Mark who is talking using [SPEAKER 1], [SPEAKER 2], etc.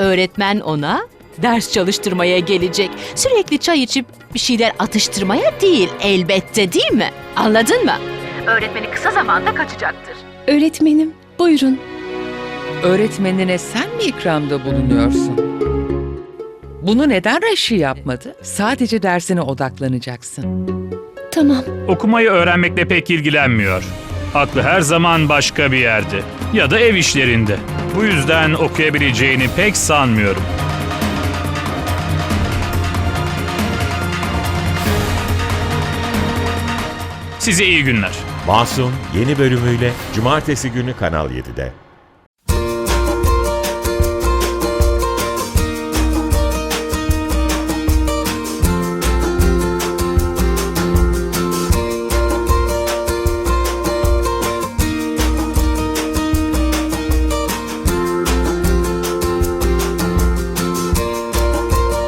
[SPEAKER 1] Öğretmen ona ders çalıştırmaya gelecek. Sürekli çay içip bir şeyler atıştırmaya değil elbette değil mi? Anladın mı? Öğretmeni kısa zamanda kaçacaktır.
[SPEAKER 2] Öğretmenim, buyurun.
[SPEAKER 3] Öğretmenine sen mi ikramda bulunuyorsun? Bunu neden Reşi yapmadı? Sadece dersine odaklanacaksın.
[SPEAKER 2] Tamam.
[SPEAKER 4] Okumayı öğrenmekle pek ilgilenmiyor. Aklı her zaman başka bir yerde ya da ev işlerinde. Bu yüzden okuyabileceğini pek sanmıyorum. Size iyi günler.
[SPEAKER 5] Masum yeni bölümüyle Cumartesi günü Kanal 7'de.